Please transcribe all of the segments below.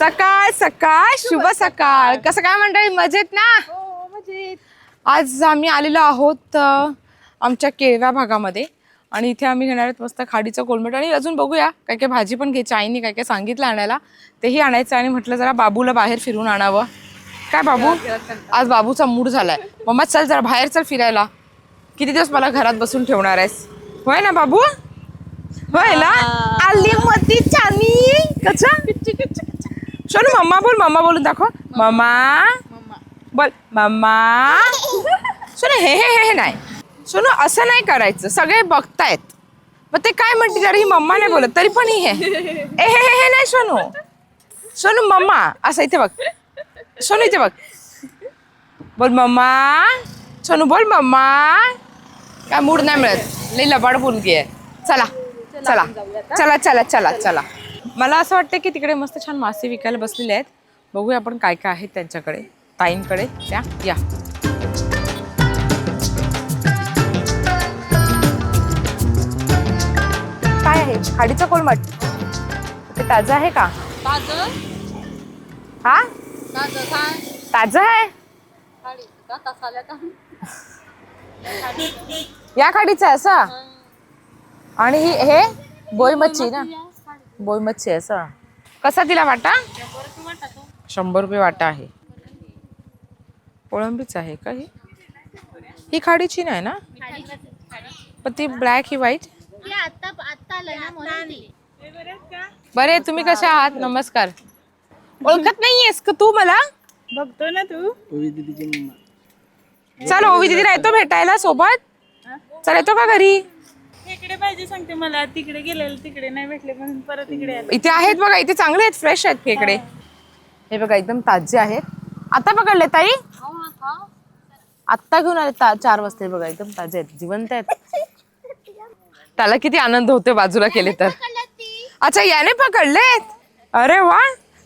सकाळ सकाळ शुभ सकाळ. कसं काय मंडळी? मजेत ना? आज आम्ही आलेलो आहोत आमच्या केळव्या भागामध्ये. आणि इथे आम्ही घेणार आहोत मस्त खाडीचं कोलमट. आणि अजून बघूया काय काय भाजी पण घ्यायची आईने काय काय सांगितलं आणायला. तेही आणायचं आणि म्हटलं जरा बाबूला बाहेर फिरून आणावं. काय बाबू? आज बाबूचा मूड झालाय. मम्मा चल जरा बाहेर चल फिरायला. किती दिवस मला घरात बसून ठेवणार आहेस? होय ना बाबू? होय ना? आली मती चानी. कचा सोनू मम्मा बोल मम्मा बोलून दाखव मम्मा बोल मम्मा सोनू हे हे हे नाही सोनू असं नाही करायचं सगळे बघतायत। मग ते काय म्हणते जरा ही मम्मा नाही बोलत तरी पण ही हे। ए हे हे हे नाही सोनू सोनू मम्मा असं इथे बघ। सोनू इथे बघ। बोल मम्मा। सोनू बोल मम्मा। काय मूड नाही मिळत। लई लबाड आहे। चला चला। चला चला चला चला। मला असं वाटतं की तिकडे मस्त छान मासे विकायला बसलेले आहेत. बघूया आपण काय काय आहेत त्यांच्याकडे ताईंकडे. त्या या. काय आहे? खाडीचं कोलमट. ते ताजं आहे का? हा? ताजं आहे? या खाडीचं आहे असं? आणि ही हे? बोई मच्छी ना बोई मच्छी आहे असं कसा दिला वाटा? शंभर रुपये वाटा आहे. कोळंबीच आहे का ही? ही खाडीची नाही ना? पण ती ब्लॅक ही व्हाईट बरे तुम्ही कसे आहात? नमस्कार. ओळखत नाहीयेस का तू मला? बघतो ना तू. चल ओवी दिदी राहतो भेटायला सोबत. चल येतो का घरी? इकडे पाहिजे सांगते मला. तिकडे गेलेलं तिकडे नाही भेटले म्हणून परत इकडे आले. इथे आहेत बघा इथे चांगले आहेत फ्रेश आहेत खेकडे हे बघा एकदम ताजे आहेत. आता पकडले ताई? आत्ता घेऊन आले ता- चार वाजता. बघा एकदम ताजे आहेत जिवंत आहेत. त्याला किती आनंद होतो बाजूला केले तर. अच्छा याने पकडलेत? अरे वा!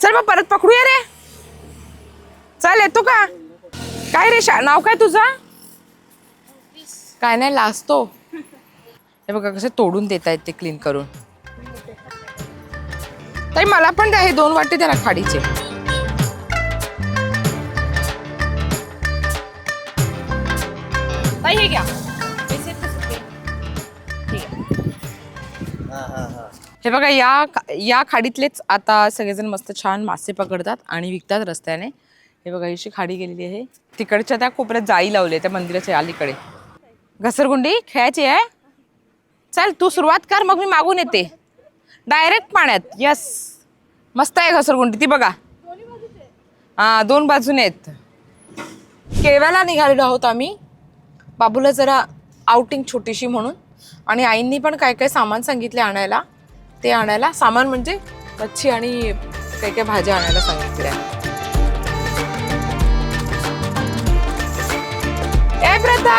चल मग परत पकडूया रे. चल येतो का? काय रे शा नाव काय तुझं? काय नाही लाजतो. हे बघा कसे तोडून देत आहेत ते क्लीन करून. ताई मला पण द्या हे दोन वाटे द्या ना खाडीचे. ताई हे घ्या. ठीक आहे. हे बघा या या खाडीतलेच आता सगळेजण मस्त छान मासे पकडतात आणि विकतात रस्त्याने. हे बघा अशी खाडी गेलेली आहे. तिकडच्या त्या कोपऱ्यात जाई लावली त्या मंदिराच्या अलीकडे. घसरगुंडी खेळायची आहे? चल तू सुरुवात कर मग मी मागून येते. डायरेक्ट पाण्यात. यस मस्त आहे घसरगुंडी ती बघा. हा दोन बाजूने आहेत. केव्याला निघालेलो आहोत आम्ही. बाबूला जरा आउटिंग छोटीशी म्हणून. आणि आईंनी पण काय काय सामान सांगितले आणायला ते आणायला. सामान म्हणजे मच्छी आणि काही काही भाज्या आणायला सांगितल्या. ए प्रथा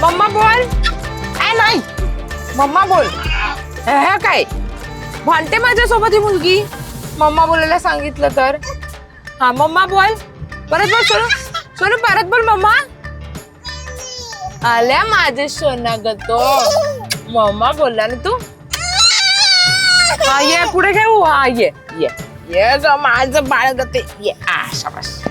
मम्मा बोल. ए नाही. मम्मा बोल. हे काय? भांडते माझ्यासोबत ही मुलगी? मम्मा बोलायला सांगितलं तर. हा मम्मा बोल. परत बोल सोनू. सोनू परत बोल मम्मा. आल्या माझे सोना मम्मा बोलला ना तू. हा ये पुढे घेऊ हा ये ये. ये ग माझं बाळ बस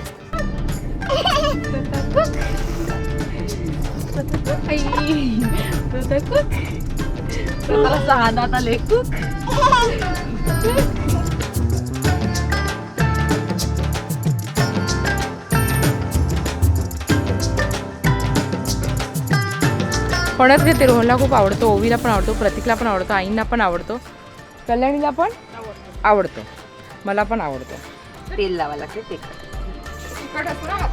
शाबास कोणाच घेते? रोहनला खूप आवडतो ओवीला पण आवडतो प्रतीकला पण आवडतो आईंना पण आवडतो. कल्याणीला पण आवडतो. मला पण आवडतो. तेल लावा लागते ते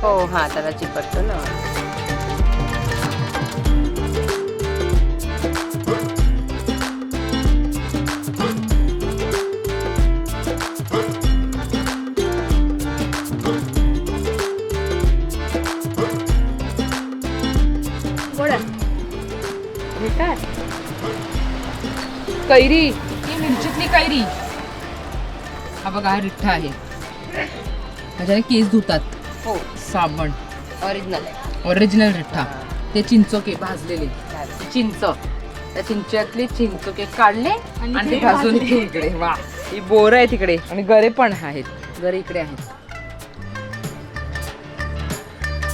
हो हा त्याला चिकटतो ना. कैरी ही मिरचीतली कैरी. हा बघा हा रिठ्ठा आहे. त्याच्याने केस धुतात. हो. साबण. ओरिजिनल आहे ओरिजिनल रिठ्ठा ते चिंचोके भाजलेले. चिंच. त्या चिंच्यातले चिंचोके काढले आणि ते भाजून ते इकडे. वा. ही बोर आहे तिकडे आणि गरे पण आहेत. घरी इकडे आहेत.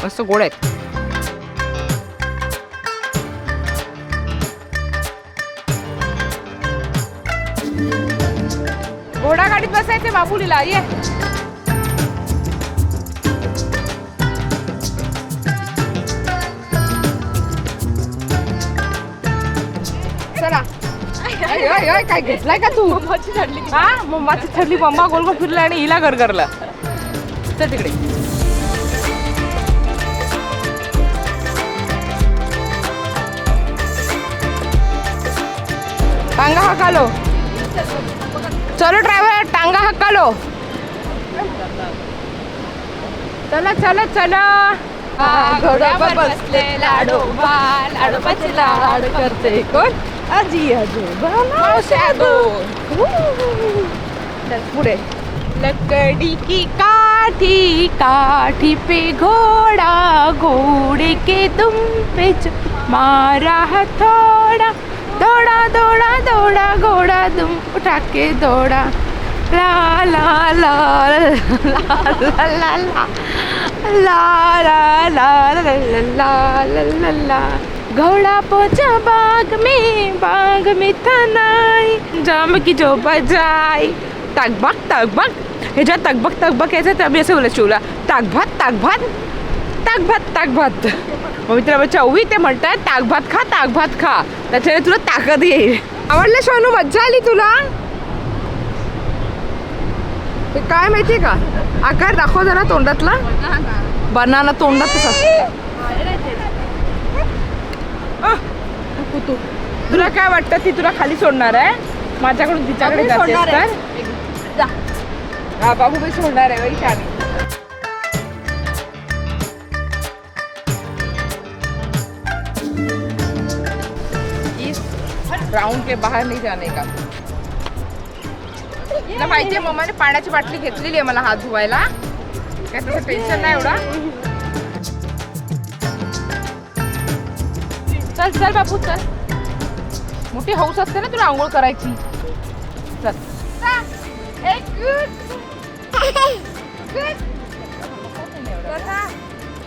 मस्त गोड आहेत. गाडीत बसायचे बाबुलीला ये. चला. अय, अय, अय, काय घेतलाय का तू? हा? मम्माची ठरली मम्मा गोल गोल फिरला आणि हिला गरगरला चल तिकडे. टांगा हकालो. चलो ड्रायव्हर हकालो चला चला चला। घोड्यावर बसले लाडोबा लाडोबाचे लाड करते कोण? आजी आजोबा मावश्या दोन चल, पुढे. लकड़ी की काठी काठी पे घोड़ा घोड़े के दुम पे मारा हथौड़ा दौड़ा दौड़ा दौड़ा घोड़ा दुम. उठा के दौड़ा La la ला la la la la la ला ला ला ला ला ला ला घोड़ा पहुंचा बाग में बाग में था नाई जाम की जो बजाई ताकबाक ताकबाक ह्याच्यात तकबक तकबक यायचं तर मी असं बोलत शिवला ताकभात ताकभात ताकभात ताकभात मग मित्र तुला चववी ते म्हणतात ताकभात खा ताकभात खा त्याच्याने तुला ताकद येईल आवडलं सोनू मज्जा आली तुला ते काय माहितीये का? आकार दाखव जरा तोंडातला. बनाना तोंडात तू तुला काय वाटतं ती तुला खाली सोडणार आहे? माझ्याकडून तिच्याकडे तर? हा बाबू मी सोडणार आहे बाई छान राउंड के बाहेर नाही जाने का. तुला माहितीये मम्माने पाण्याची बाटली घेतलेली आहे मला हात धुवायला. काय तुझं टेन्शन नाही एवढा. चल चल बापू चल. मोठी हौस असते ना तुला आंघोळ करायची. चल.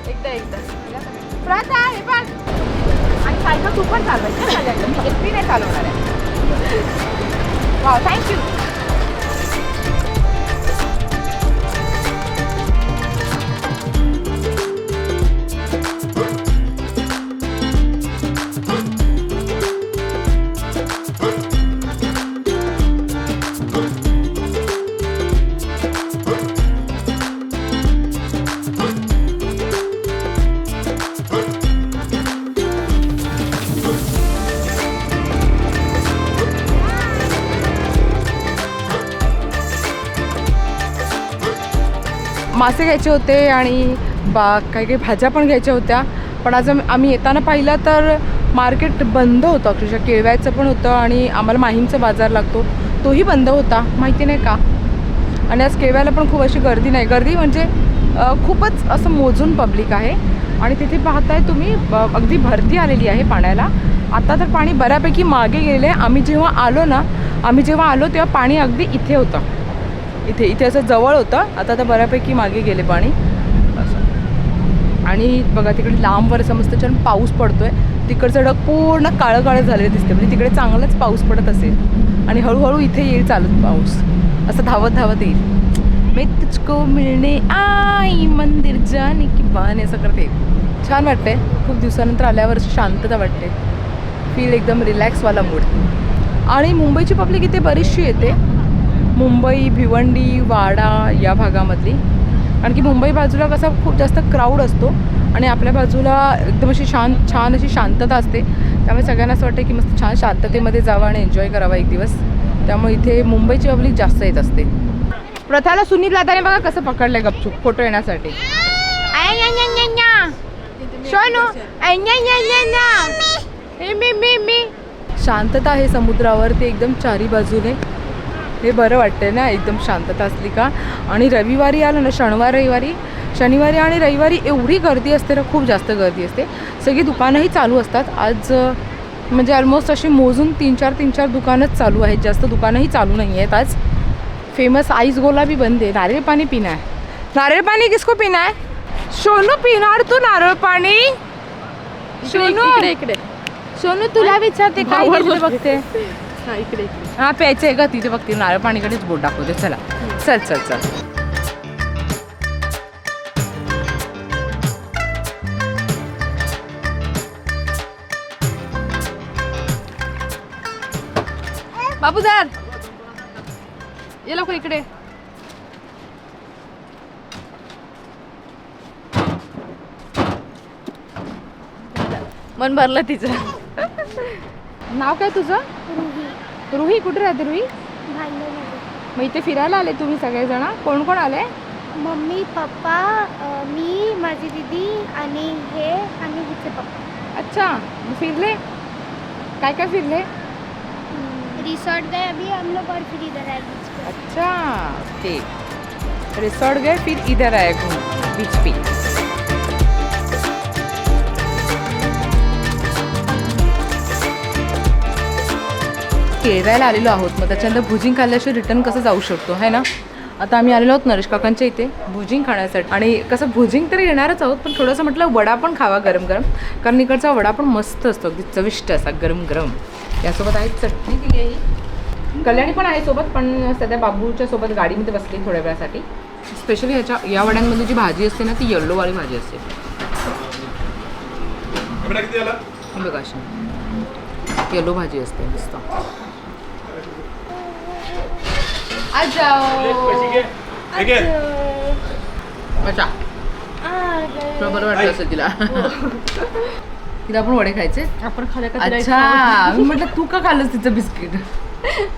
एक एकदा एकदा. प्रथा हे आणि सायकल तू पण चालवायची मी एकटी नाही चालवणार आहे. वा थँक्यू मासे घ्यायचे होते आणि बा काही काही भाज्या पण घ्यायच्या होत्या. पण आज आम्ही येताना पाहिलं तर मार्केट बंद होतं. अक्षरशः केळव्याचं पण होतं आणि आम्हाला माहीमचा बाजार लागतो. तोही बंद होता. माहिती नाही का? आणि आज केळव्याला पण खूप अशी गर्दी नाही. गर्दी म्हणजे खूपच असं मोजून पब्लिक आहे. आणि तिथे पाहताय तुम्ही ब- अगदी भरती आलेली आहे पाण्याला. आता तर पाणी बऱ्यापैकी मागे गेले. आम्ही जेव्हा आलो ना आम्ही जेव्हा आलो तेव्हा पाणी अगदी इथे होतं. इथे इथे असं जवळ होतं. आता तर बऱ्यापैकी मागे गेले पाणी. असं आणि बघा तिकडे लांबवर असं मस्त छान पाऊस पडतो आहे तिकडचं ढग पूर्ण काळं काळं झालेलं दिसते म्हणजे तिकडे चांगलाच पाऊस पडत असेल. आणि हळूहळू इथे येईल चालत पाऊस. असं धावत धावत येईल. मी तुझको मिळणे आई मंदिर जाने की बाने असं करते. छान वाटते खूप दिवसानंतर आल्यावर शांतता वाटते. फील एकदम रिलॅक्सवाला मूड आणि मुंबईची पब्लिक इथे बरीचशी येते. मुंबई भिवंडी वाडा या भागामधली. आणखी मुंबई बाजूला कसा खूप जास्त क्राऊड असतो आणि आपल्या बाजूला एकदम अशी शांत छान अशी शांतता असते. त्यामुळे सगळ्यांना असं वाटतं की मस्त छान शांततेमध्ये जावं आणि एन्जॉय करावा एक दिवस. त्यामुळे इथे मुंबईची पब्लिक जास्त येत असते. प्रथाला सुनील दादाने बघा कसं पकडलंय गपचूप फोटो येण्यासाठी. शांतता आहे समुद्रावर ते एकदम चारी बाजूने. हे बरं वाटतंय ना? एकदम शांतता असली का? आणि रविवारी आलं ना शनिवार रविवारी? शनिवारी आणि रविवारी एवढी गर्दी असते ना खूप जास्त गर्दी असते. सगळी दुकानंही चालू असतात. आज म्हणजे ऑलमोस्ट अशी मोजून तीन चार तीन चार दुकानच चालू आहेत. जास्त दुकानंही चालू नाही आहेत आज. फेमस आइस गोला भी बंद है नारियल पानी पीना है नारियल पानी किसको पीना है सोनू पिणार तू नारळ पाणी? सोनू इकडे इकडे. सोनू तुला विचारते काय बघते. इकडे इकडे. हा प्यायचं आहे का तिथे बघते नारळ पाणीकडेच बोट दाखवते चला. चल चल चल. बाबूदार! ये लवकर इकडे. मन भरलं तिचं. नाव काय तुझं? रुही कुठे राहते रुही? मग इथे फिरायला आले तुम्ही सगळेजण? कोण कोण आले? मम्मी पप्पा अ, मी माझी दीदी आणि हे आणि हिचे पप्पा. अच्छा मग फिरले? काय काय फिरले? रिसॉर्ट गए अभी हम लोग और फिर इधर आए बीच पे. अच्छा ठीक. रिसॉर्ट गए फिर इधर आए घूम बीच पे. केरळला आलेलो आहोत. मग त्याच्यानंतर भुजिंग खाल्ल्याशिवाय रिटर्न कसं जाऊ शकतो है ना? आता आम्ही आलेलो आहोत नरेश काकांच्या इथे भुजिंग खाण्यासाठी. आणि कसं भुजिंग तरी येणारच आहोत पण थोडंसं म्हटलं वडा पण खावा गरम गरम कारण इकडचा वडा पण मस्त असतो अगदी चविष्ट असा गरम गरम यासोबत आहे चटणी दिली आहे कल्याणी पण आहे सोबत पण सध्या बाबूच्या सोबत गाडीमध्ये बसली थोड्या वेळासाठी. स्पेशली ह्याच्या या वड्यांमध्ये जी भाजी असते ना ती येल्लोवाली भाजी असते. बघा येलो भाजी असते मस्त. जाओ अच्छा तुला बरं वाटलं असेल तिला. तिला पण वडे खायचे? आपण खाल्या का तिला अच्छा. मी म्हटलं तू का खाल्लंस तिचं बिस्किट?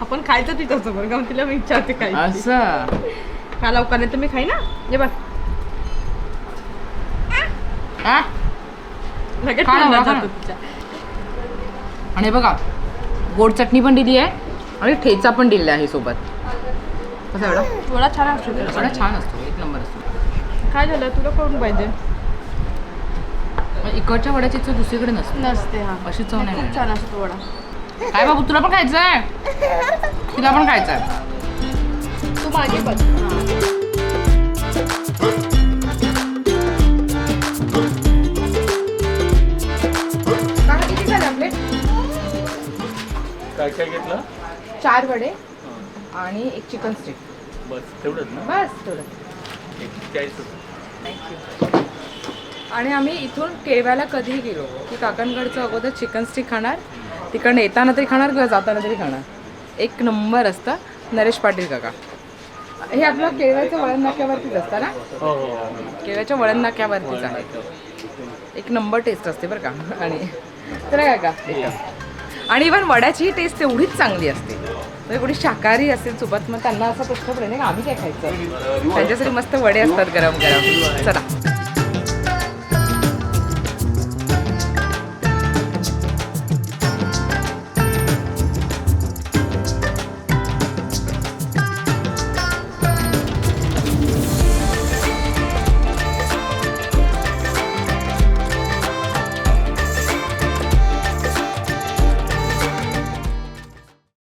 आपण खायचं तिच्यासोबत का तिला मी विचारते काय असं. का लवकर नाही तर मी खाई ना ये बघ. आ? लगेच खा ना, तोंडात खा ना. जातो तिच्या. आणि हे बघा गोड चटणी पण दिली आहे आणि ठेचा पण दिलेला आहे सोबत. कसा एवढा? थोडा छान असतो ते. एवढा छान असतो एक नंबर असतो. काय झालं? तुला कोण पाहिजे? इकडच्या वड्याची चव दुसरीकडे नसते. नसते हा. अशी चव नाही खूप. छान असतो वडा. काय बाबू तुला पण खायचं आहे तिला पण खायचं आहे तू मागे बघ. काय काय घेतलं? चार वडे. आणि एक चिकन स्टिक बस तेवढंच ना? बस थोडं एक चाळीस रुपये. आणि आम्ही इथून केळव्याला कधीही गेलो. की काकांकडचं अगोदर चिकन स्टिक खाणार तिकडनं येताना तरी खाणार किंवा जाताना तरी खाणार. एक नंबर असतं. नरेश पाटील काका. हे आपलं केळव्याचं वळण नाक्यावरतीच असतं ना? हो हो. केळव्याच्या वळण नाक्यावरतीच आहे. एक नंबर टेस्ट असते बरं का. आणि तर काय का आणि इव्हन वड्याचीही टेस्ट तेवढीच चांगली असते. म्हणजे कोणी शाकाहारी असेल सोबत मग त्यांना असा प्रश्न पडेल ना की आम्ही काय खायचं? त्यांच्यासाठी मस्त वडे असतात गरम गरम चला.